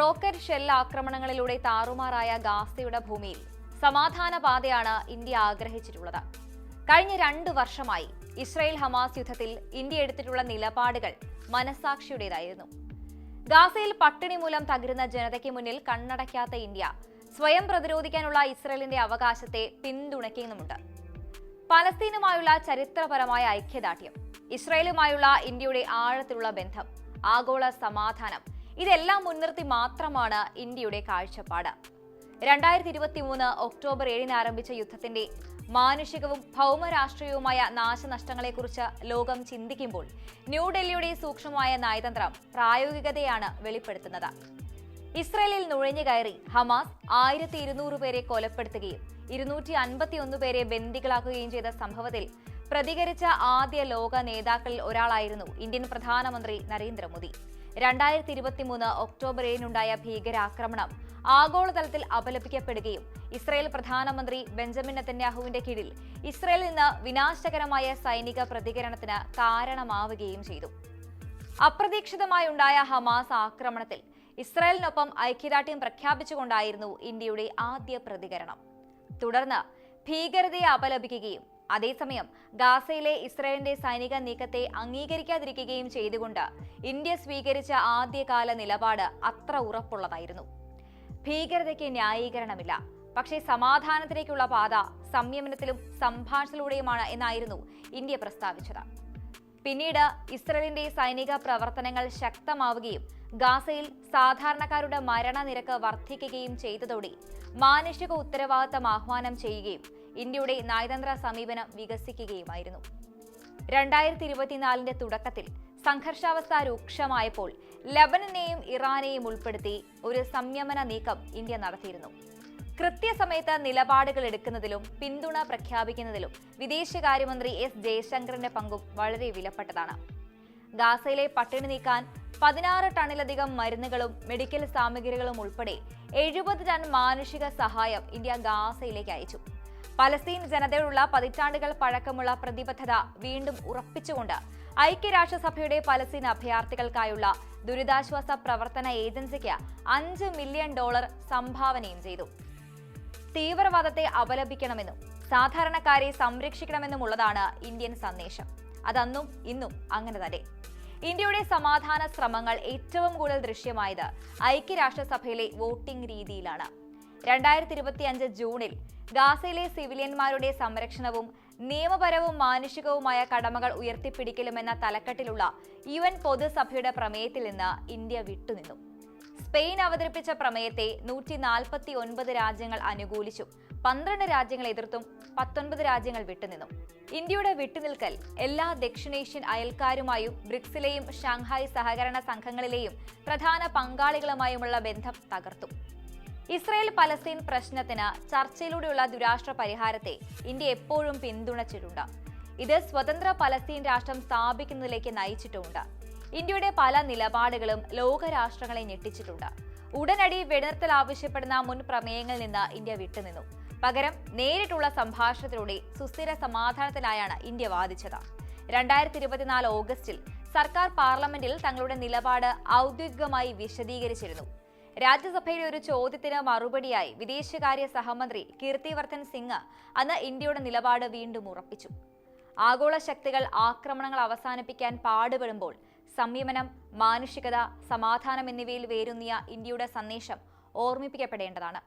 Rocket shell ആക്രമണങ്ങളിലൂടെ താറുമാറായ ഗാസയുടെ ഭൂമിയിൽ സമാധാന പാതയാണ് ഇന്ത്യ ആഗ്രഹിച്ചിട്ടുള്ളത്. കഴിഞ്ഞ രണ്ട് വർഷമായി ഇസ്രായേൽ ഹമാസ് യുദ്ധത്തിൽ ഇന്ത്യ എടുത്തിട്ടുള്ള നിലപാടുകൾ മനസാക്ഷിയുടേതായിരുന്നു ഗാസയിൽ പട്ടിണി മൂലം തകരുന്ന ജനതയ്ക്ക് മുന്നിൽ കണ്ണടയ്ക്കാത്ത ഇന്ത്യ സ്വയം പ്രതിരോധിക്കാനുള്ള ഇസ്രയേലിന്റെ അവകാശത്തെ പിന്തുണയ്ക്കുന്നുമുണ്ട്. പലസ്തീനുമായുള്ള ചരിത്രപരമായ ഐക്യദാർഢ്യം ഇസ്രയേലുമായുള്ള ഇന്ത്യയുടെ ആഴത്തിലുള്ള ബന്ധം ആഗോള സമാധാനം ഇതെല്ലാം മുൻനിർത്തി മാത്രമാണ് ഇന്ത്യയുടെ കാഴ്ചപ്പാട്. രണ്ടായിരത്തി ഇരുപത്തി മൂന്ന് ഒക്ടോബർ ഏഴിന് ആരംഭിച്ച യുദ്ധത്തിന്റെ മാനുഷികവും ഭൗമരാഷ്ട്രീയവുമായ നാശനഷ്ടങ്ങളെക്കുറിച്ച് ലോകം ചിന്തിക്കുമ്പോൾ ന്യൂഡൽഹിയുടെ സൂക്ഷ്മമായ നയതന്ത്രം പ്രായോഗികതയാണ് വെളിപ്പെടുത്തുന്നത്. ഇസ്രയേലിൽ നുഴഞ്ഞു കയറി ഹമാസ് ആയിരത്തി ഇരുന്നൂറ് പേരെ കൊലപ്പെടുത്തുകയും ഇരുന്നൂറ്റി അൻപത്തിയൊന്ന് പേരെ ബന്ദികളാക്കുകയും ചെയ്ത സംഭവത്തിൽ പ്രതികരിച്ച ആദ്യ ലോക നേതാക്കളിൽ ഒരാളായിരുന്നു ഇന്ത്യൻ പ്രധാനമന്ത്രി നരേന്ദ്രമോദി. രണ്ടായിരത്തി ഇരുപത്തിമൂന്ന് ഒക്ടോബർ ഏഴിനുണ്ടായ ഭീകരാക്രമണം ആഗോളതലത്തിൽ അപലപിക്കപ്പെടുകയും ഇസ്രായേൽ പ്രധാനമന്ത്രി ബെഞ്ചമിൻ നെത്തന്യാഹുവിന്റെ കീഴിൽ ഇസ്രായേലിൽ നിന്ന് വിനാശകരമായ സൈനിക പ്രതികരണത്തിന് കാരണമാവുകയും ചെയ്തു. അപ്രതീക്ഷിതമായുണ്ടായ ഹമാസ് ആക്രമണത്തിൽ ഇസ്രായേലിനൊപ്പം ഐക്യദാർഢ്യം പ്രഖ്യാപിച്ചുകൊണ്ടായിരുന്നു ഇന്ത്യയുടെ ആദ്യ പ്രതികരണം. തുടർന്ന് ഭീകരതയെ അപലപിക്കുകയും അതേസമയം ഗാസയിലെ ഇസ്രായേലിന്റെ സൈനിക നീക്കത്തെ അംഗീകരിക്കാതിരിക്കുകയും ചെയ്തുകൊണ്ട് ഇന്ത്യ സ്വീകരിച്ച ആദ്യകാല നിലപാട് അത്ര ഉറപ്പുള്ളതായിരുന്നു. ഭീകരതയ്ക്ക് ന്യായീകരണമില്ല. പക്ഷേ സമാധാനത്തിലേക്കുള്ള പാത സംയമനത്തിലും സംഭാഷണത്തിലൂടെയുമാണ് എന്നായിരുന്നു ഇന്ത്യ പ്രസ്താവിച്ചത്. പിന്നീട് ഇസ്രയേലിന്റെ സൈനിക പ്രവർത്തനങ്ങൾ ശക്തമാവുകയും ഗാസയിൽ സാധാരണക്കാരുടെ മരണനിരക്ക് വർദ്ധിക്കുകയും ചെയ്തതോടെ മാനുഷിക ഉത്തരവാദിത്തം ആഹ്വാനം ചെയ്യുകയും ഇന്ത്യയുടെ നയതന്ത്ര സമീപനം വികസിക്കുകയുമായിരുന്നു. രണ്ടായിരത്തി ഇരുപത്തിനാലിന്റെ തുടക്കത്തിൽ സംഘർഷാവസ്ഥ രൂക്ഷമായപ്പോൾ ലബനനെയും ഇറാനെയും ഉൾപ്പെടുത്തി ഒരു സംയമന നീക്കം ഇന്ത്യ നടത്തിയിരുന്നു. കൃത്യസമയത്ത് നിലപാടുകൾ എടുക്കുന്നതിലും പിന്തുണ പ്രഖ്യാപിക്കുന്നതിലും വിദേശകാര്യമന്ത്രി എസ് ജയശങ്കറിന്റെ പങ്കും വളരെ വിലപ്പെട്ടതാണ്. ഗാസയിലെ പട്ടിണി നീക്കാൻ പതിനാറ് ടണ്ണിലധികം മരുന്നുകളും മെഡിക്കൽ സാമഗ്രികളും ഉൾപ്പെടെ എഴുപത് ടൺ മാനുഷിക സഹായം ഇന്ത്യ ഗാസയിലേക്ക് അയച്ചു. പലസ്തീൻ ജനതയോടുള്ള പതിറ്റാണ്ടുകൾ പഴക്കമുള്ള പ്രതിബദ്ധത വീണ്ടും ഉറപ്പിച്ചുകൊണ്ട് ഐക്യരാഷ്ട്രസഭയുടെ പലസ്തീൻ അഭയാർത്ഥികൾക്കായുള്ള ദുരിതാശ്വാസ പ്രവർത്തന ഏജൻസിക്ക് അഞ്ച് മില്യൺ ഡോളർ സംഭാവനയും ചെയ്തു. തീവ്രവാദത്തെ അപലപിക്കണമെന്നും സാധാരണക്കാരെ സംരക്ഷിക്കണമെന്നുമുള്ളതാണ് ഇന്ത്യൻ സന്ദേശം. അതന്നും ഇന്നും അങ്ങനെ തന്നെ. ഇന്ത്യയുടെ സമാധാന ശ്രമങ്ങൾ ഏറ്റവും കൂടുതൽ ദൃശ്യമായത് ഐക്യരാഷ്ട്രസഭയിലെ വോട്ടിംഗ് രീതിയിലാണ്. രണ്ടായിരത്തി ഇരുപത്തി അഞ്ച് ജൂണിൽ ഗാസയിലെ സിവിലിയന്മാരുടെ സംരക്ഷണവും നിയമപരവും മാനുഷികവുമായ കടമകൾ ഉയർത്തിപ്പിടിക്കലുമെന്ന തലക്കെട്ടിലുള്ള യു എൻ പൊതുസഭയുടെ പ്രമേയത്തിൽ നിന്ന് ഇന്ത്യ വിട്ടുനിന്നു. സ്പെയിൻ അവതരിപ്പിച്ച പ്രമേയത്തെ നൂറ്റി നാൽപ്പത്തി ഒൻപത് രാജ്യങ്ങൾ അനുകൂലിച്ചു പന്ത്രണ്ട് രാജ്യങ്ങൾ എതിർത്തും പത്തൊൻപത് രാജ്യങ്ങൾ വിട്ടുനിന്നു. ഇന്ത്യയുടെ വിട്ടുനിൽക്കൽ എല്ലാ ദക്ഷിണേഷ്യൻ അയൽക്കാരുമായും ബ്രിക്സിലെയും ഷാങ്ഹായ് സഹകരണ സംഘങ്ങളിലെയും പ്രധാന പങ്കാളികളുമായുമുള്ള ബന്ധം തകർത്തു. ഇസ്രായേൽ പലസ്തീൻ പ്രശ്നത്തിന് ചർച്ചയിലൂടെയുള്ള ദുരാഷ്ട്ര പരിഹാരത്തെ ഇന്ത്യ എപ്പോഴും പിന്തുണച്ചിട്ടുണ്ട്. ഇത് സ്വതന്ത്ര പലസ്തീൻ രാഷ്ട്രം സ്ഥാപിക്കുന്നതിലേക്ക് നയിച്ചിട്ടുമുണ്ട്. ഇന്ത്യയുടെ പല നിലപാടുകളും ലോകരാഷ്ട്രങ്ങളെ ഞെട്ടിച്ചിട്ടുണ്ട്. ഉടനടി വെടിനിർത്തൽ ആവശ്യപ്പെടുന്ന മുൻ പ്രമേയങ്ങളിൽ നിന്ന് ഇന്ത്യ വിട്ടുനിന്നു. പകരം നേരിട്ടുള്ള സംഭാഷണത്തിലൂടെ സുസ്ഥിര സമാധാനത്തിനായാണ് ഇന്ത്യ വാദിച്ചത്. രണ്ടായിരത്തി ഇരുപത്തിനാല് ഓഗസ്റ്റിൽ സർക്കാർ പാർലമെന്റിൽ തങ്ങളുടെ നിലപാട് ഔദ്യോഗികമായി വിശദീകരിച്ചിരുന്നു. രാജ്യസഭയിലെ ഒരു ചോദ്യത്തിന് മറുപടിയായി വിദേശകാര്യ സഹമന്ത്രി കീർത്തിവർദ്ധൻ സിംഗ് അന്ന് ഇന്ത്യയുടെ നിലപാട് വീണ്ടും ഉറപ്പിച്ചു. ആഗോള ശക്തികൾ ആക്രമണങ്ങൾ അവസാനിപ്പിക്കാൻ പാടുപെടുമ്പോൾ സംയമനം മാനുഷികത സമാധാനം എന്നിവയിൽ വേരുന്നിയ ഇന്ത്യയുടെ സന്ദേശം ഓർമ്മിപ്പിക്കപ്പെടേണ്ടതാണ്.